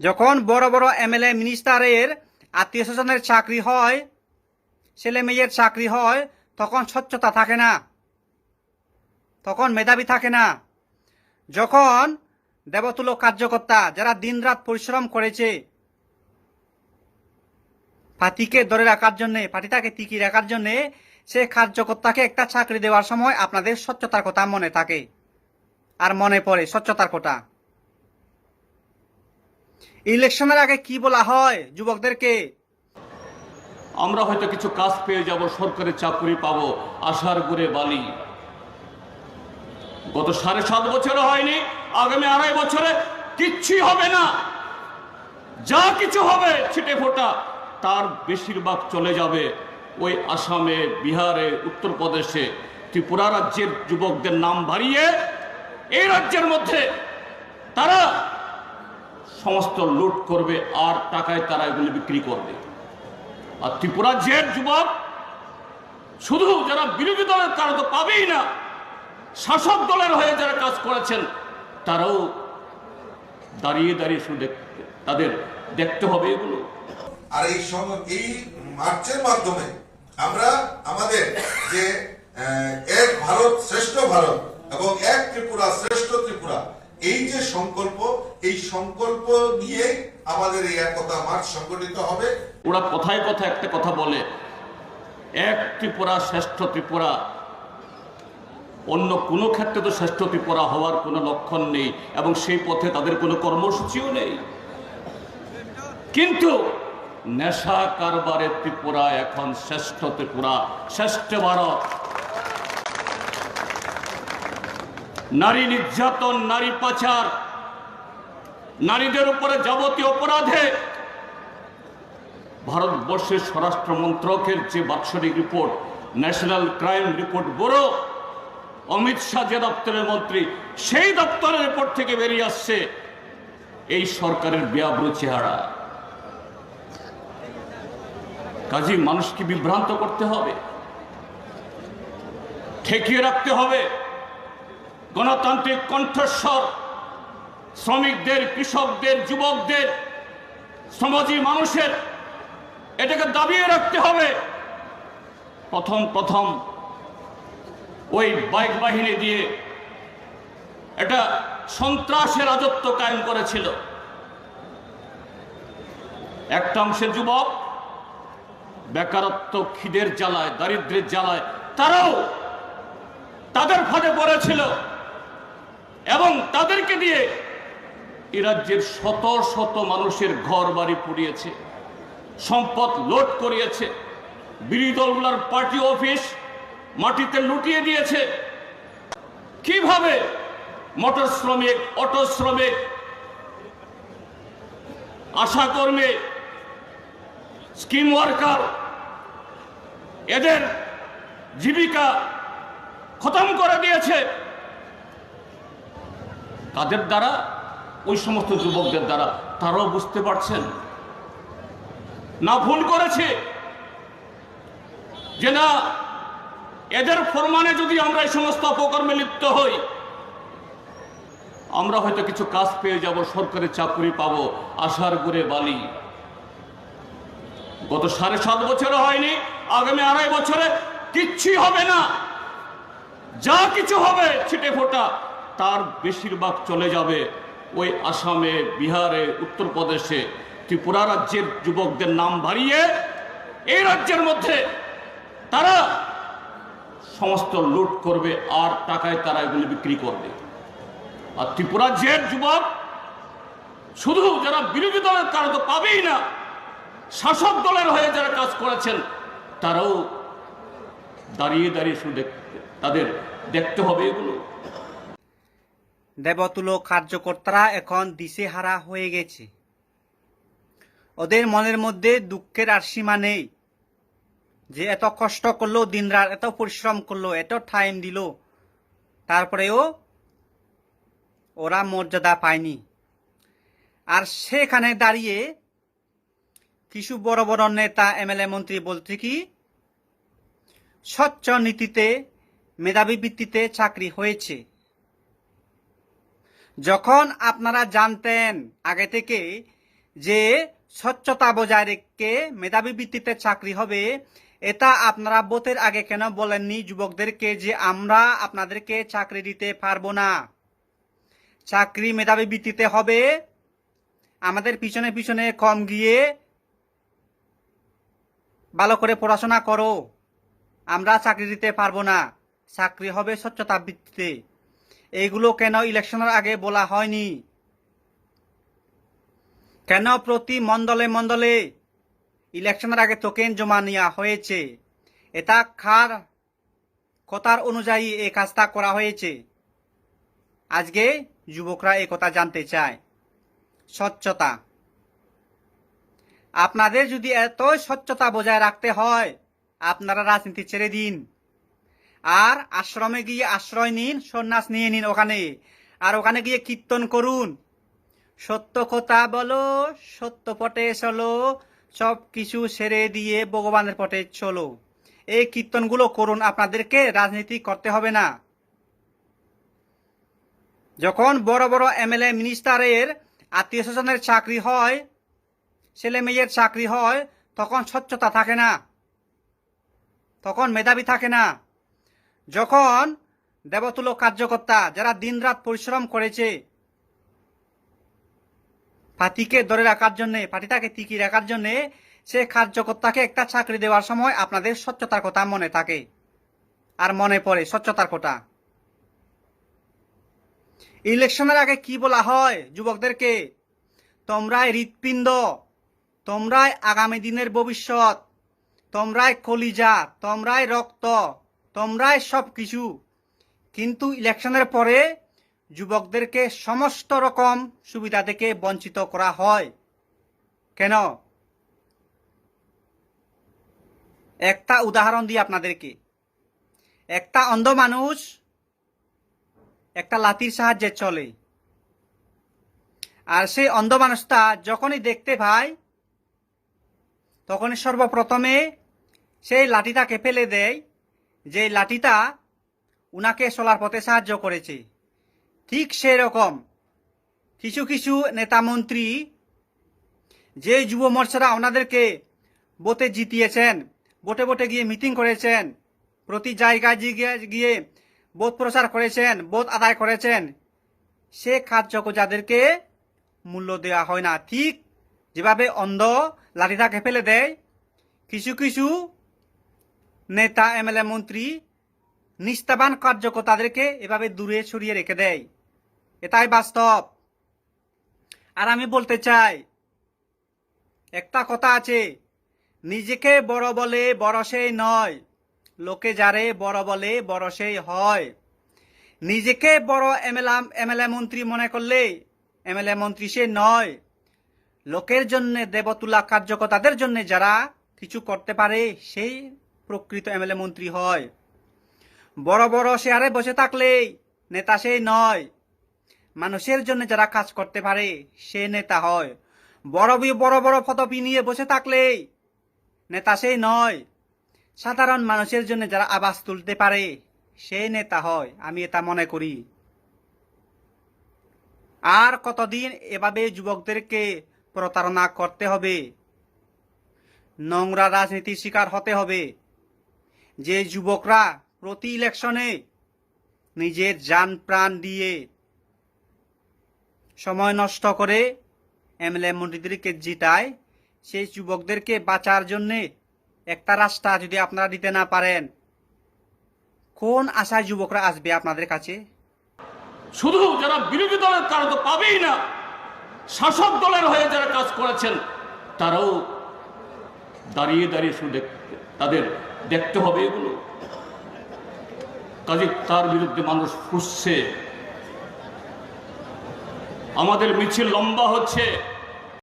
যখন বড় বড় এমএলএ মিনিস্টারের আত্মীয় স্বজনের চাকরি হয়, ছেলে মেয়ের চাকরি হয়, তখন স্বচ্ছতা থাকে না। তখন মেধাবী থাকে না। যখন দেবতুল্য কার্যকর্তা যারা দিনরাত পরিশ্রম করেছে পার্টিকে ধরে রাখার জন্যে পার্টিটাকে টিকিয়ে রাখার জন্যে, সে কার্যকর্তাকে একটা চাকরি দেওয়ার সময় আপনাদের স্বচ্ছতার কথা মনে থাকে। আর মনে পড়ে স্বচ্ছতার কথা। ইলেকশনের আগে কি বলা হয় যুবকদেরকে? আমরা হয়তো কিছু কাজ পেয়ে যাব, সরকারি চাকরি পাবো, আশার গুড়ে বালি। গত সাড়ে সাত বছরে হয়নি, আগামী আড়াই বছরে কিচ্ছুই হবে না। যা কিছু হবে ছিটে ফোটা, তার বেশিরভাগ চলে যাবে ওই আসামে, বিহারে, উত্তরপ্রদেশে। ত্রিপুরা রাজ্যের যুবকদের নাম বাড়িয়ে এই রাজ্যের মধ্যে তারা সমস্ত লুট করবে আর টাকায় তারা এগুলি বিক্রি করবে। আর ত্রিপুরা জের যুবক, শুধু যারা বিরোধী দলের তারা তো পাবেই না। শাসক দলের হয়ে যারা কাজ করেছেন, তারাও দাঁড়িয়ে দাঁড়িয়ে শুধু তাদের দেখতে হবে এগুলো। আর এই এই মার্চের মাধ্যমে আমরা আমাদের যে এক ভারত শ্রেষ্ঠ ভারত এবং এক ত্রিপুরা শ্রেষ্ঠ ত্রিপুরা এই যে সংকল্প, এই সংকল্প নিয়ে আমাদের এই একতা মার্চ সংগঠিত হবে। ওরা কথায় কথায় একটা কথা বলে, এক ত্রিপুরা শ্রেষ্ঠ ত্রিপুরা, অন্য কোনো ক্ষেত্রে তো শ্রেষ্ঠ ত্রিপুরা হওয়ার কোনো লক্ষণ নেই, এবং সেই পথে তাদের কোনো কর্মসূচিও নেই। কিন্তু নেশা কারবারে ত্রিপুরা এখন শ্রেষ্ঠ ত্রিপুরা, শ্রেষ্ঠ ভারত। নারী নির্যাতন, নারী পাচার, নারীদের উপরে যাবতীয় অপরাধে ভারতবর্ষের স্বরাষ্ট্র মন্ত্রকের যে বাৎসরিক report, national crime report bureau, Amit Shah যে দপ্তরের মন্ত্রী, সেই দপ্তরের রিপোর্ট থেকে বেরিয়ে আসছে এই সরকারের ব্যাব্রু চেহারা। কাজী মানুষকে বিভ্রান্ত করতে হবে, ঠেকিয়ে রাখতে হবে। গণতান্ত্রিক কণ্ঠস্বর, শ্রমিকদের, কৃষকদের, যুবকদের সমাজী মানুষের, এটাকে দাবিয়ে রাখতে হবে। প্রথম প্রথম ওই বাইক বাহিনী দিয়ে এটা সন্ত্রাসের রাজত্ব কায়েম করেছিল। একটা অংশের যুবক, বেকারত্ব, খিদের জ্বালায় দারিদ্রের জ্বালায়, তারাও তাদের ফাঁদে পড়েছিল। এবং তাদেরকে দিয়ে এ রাজ্যের শত শত মানুষের ঘর বাড়ি পুড়িয়েছে, সম্পদ লোট করিয়েছে, বিরোধী দলগুলোর পার্টি অফিস মাটিতে লুটিয়ে দিয়েছে। কীভাবে মোটর শ্রমিক, অটো শ্রমিক, আশা কর্মী, স্কিম ওয়ার্কার, এদের জীবিকা খতম করে দিয়েছে? কাদের দ্বারা, ওই সমস্ত যুবকদের দ্বারা, তারাও বুঝতে পারছেন। না ভুল করেছে। যে না, এদের ফরমানে যদি আমরা এই সমস্ত অপকর্মে লিপ্ত হই, আমরা হয়তো কিছু কাজ পেয়ে যাব, সরকারি চাকরি পাবো, আশার গুড়ে বালি। গত সাড়ে সাত বছরে হয়নি, আগামী আড়াই বছরে কিচ্ছুই হবে না। যা কিছু হবে, ছিটে ফোটা। তার বেশিরভাগ চলে যাবে ওই আসামে, বিহারে, উত্তরপ্রদেশে। ত্রিপুরা রাজ্যের যুবকদের নাম বাড়িয়ে এই রাজ্যের মধ্যে তারা সমস্ত লুট করবে আর টাকায় তারা এগুলি বিক্রি করবে। আর ত্রিপুরা জের যুবক শুধু যারা বিরোধী দলের তারা তো পাবেই না, শাসক দলের হয়ে যারা কাজ করেছেন, তারাও দাঁড়িয়ে দাঁড়িয়ে শুধু তাদের দেখতে হবে এগুলো। দেবতুল্য কার্যকর্তারা এখন দিশেহারা হয়ে গেছে। ওদের মনের মধ্যে দুঃখের আর সীমা নেই। যে এত কষ্ট করল, দিনরাত এত পরিশ্রম করল, এত টাইম দিল, তারপরেও ওরা মর্যাদা পায়নি। আর সেখানে দাঁড়িয়ে কিছু বড় বড় নেতা, এমএলএ, মন্ত্রী বলছে কি, স্বচ্ছ নীতিতে, মেধাবী ভিত্তিতে চাকরি হয়েছে। যখন আপনারা জানতেন আগে থেকে যে স্বচ্ছতা বজায় রেখে মেধাবী ভিত্তিতে চাকরি হবে, এটা আপনারা বোতের আগে কেন বলেননি যুবকদেরকে যে আমরা আপনাদেরকে চাকরি দিতে পারব না? চাকরি মেধাবী ভিত্তিতে হবে। আমাদের পিছনে পিছনে কম গিয়ে ভালো করে পড়াশোনা করো। আমরা চাকরি দিতে পারব না। চাকরি হবে স্বচ্ছতা ভিত্তিতে। এইগুলো কেন ইলেকশনের আগে বলা হয়নি? কেন প্রতি মণ্ডলে মণ্ডলে ইলেকশনের আগে টোকেন জমা নেওয়া হয়েছে? এটা খার কথার অনুযায়ী এই কাজটা করা হয়েছে? আজকে যুবকরা এই কথা জানতে চায়। স্বচ্ছতা। আপনাদের যদি এতই স্বচ্ছতা বজায় রাখতে হয়, আপনারা রাজনীতি ছেড়ে দিন। আর আশ্রমে গিয়ে আশ্রয় নিন, সন্ন্যাস নিয়ে নিন ওখানে। আর ওখানে গিয়ে কীর্তন করুন। সত্য কথা বলো, সত্য পটে চলো, সব কিছু সেরে দিয়ে ভগবানের পটে চলো। এই কীর্তনগুলো করুন, আপনাদেরকে রাজনীতি করতে হবে না। যখন বড় বড় এমএলএ মিনিস্টারের আত্মীয় স্বজনের চাকরি হয়, ছেলে মেয়ের চাকরি হয়, তখন স্বচ্ছতা থাকে না। তখন মেধাবী থাকে না। যখন দেবতুল্য কার্যকর্তা যারা দিনরাত পরিশ্রম করেছে পার্টিকে ধরে রাখার জন্যে পার্টিটাকে টিকিয়ে রাখার জন্যে, সে কার্যকর্তাকে একটা চাকরি দেওয়ার সময় আপনাদের স্বচ্ছতার কথা মনে থাকে আর মনে পড়ে স্বচ্ছতার কথা। ইলেকশনের আগে কি বলা হয় যুবকদেরকে? তোমরাই হৃৎপিণ্ড, তোমরাই আগামী দিনের ভবিষ্যৎ, তোমরাই কলিজা, তোমরাই রক্ত তোমরাই সব কিছু। কিন্তু ইলেকশনের পরে যুবকদেরকে সমস্ত রকম সুবিধা থেকে বঞ্চিত করা হয়। কেন? একটা উদাহরণ দিই আপনাদেরকে। একটা অন্ধ মানুষ একটা লাঠির সাহায্যে চলে। আর সেই অন্ধ মানুষটা যখনই দেখতে পায়, তখনই সর্বপ্রথমে সেই লাঠিটাকে ফেলে দেয় যে লাঠিটা উনাকে চলার পথে সাহায্য করেছে। ঠিক সেরকম কিছু কিছু নেতা মন্ত্রী যে যুব মোর্চারা ওনাদেরকে বোটে জিতিয়েছেন, বোটে বোটে গিয়ে মিটিং করেছেন, প্রতি জায়গায় গিয়ে গিয়ে বোধ প্রচার করেছেন বোধ আদায় করেছেন, সে কার্যক যাদেরকে মূল্য দেওয়া হয় না। ঠিক যেভাবে অন্ধ লাঠিটাকে ফেলে দেয়, কিছু কিছু নেতা, এমএলএ, মন্ত্রী নিস্তাবান কার্যকর্তাদেরকে এভাবে দূরে সরিয়ে রেখে দেয়। এটাই বাস্তব। আর আমি বলতে চাই, একটা কথা আছে, নিজেকে বড় বলে বড় সেই নয়, লোকে যারে বড় বলে বড় সেই হয়। নিজেকে বড় এমএলএ এমএলএ মন্ত্রী মনে করলে এমএলএ মন্ত্রী সে নয়। লোকের জন্য দেবতুলা কার্যকর্তাদের জন্য যারা কিছু করতে পারে, সেই প্রকৃত এমএলএ মন্ত্রী হয়। বড় বড় শেয়ারে বসে থাকলেই নেতা সেই নয়। মানুষের জন্য যারা কাজ করতে পারে, সে নেতা হয়। বড় বড় বড় ফতপি নিয়ে বসে থাকলেই নেতা সেই নয়। সাধারণ মানুষের জন্য যারা আবাস তুলতে পারে, সে নেতা হয়। আমি এটা মনে করি। আর কতদিন এভাবে যুবকদেরকে প্রতারণা করতে হবে? নোংরা রাজনীতির শিকার হতে হবে। যে যুবকরা প্রতি ইলেকশনে নিজের যান প্রাণ দিয়ে সময় নষ্ট করে এমএলএ মন্ত্রীদেরকে জিতায়, সেই যুবকদেরকে বাঁচার জন্যে একটা রাস্তা যদি আপনারা দিতে না পারেন, কোন আশায় যুবকরা আসবে আপনাদের কাছে? শুধু যারা বিরোধী দলের তারা তো পাবেই না, শাসক দলের হয়ে যারা কাজ করেছেন, তারাও দাঁড়িয়ে দাঁড়িয়ে শুধু তাদের দেখতে হবে এগুলো। কাজে তার বিরুদ্ধে মানুষ ফুসছে। আমাদের মিছিল লম্বা হচ্ছে।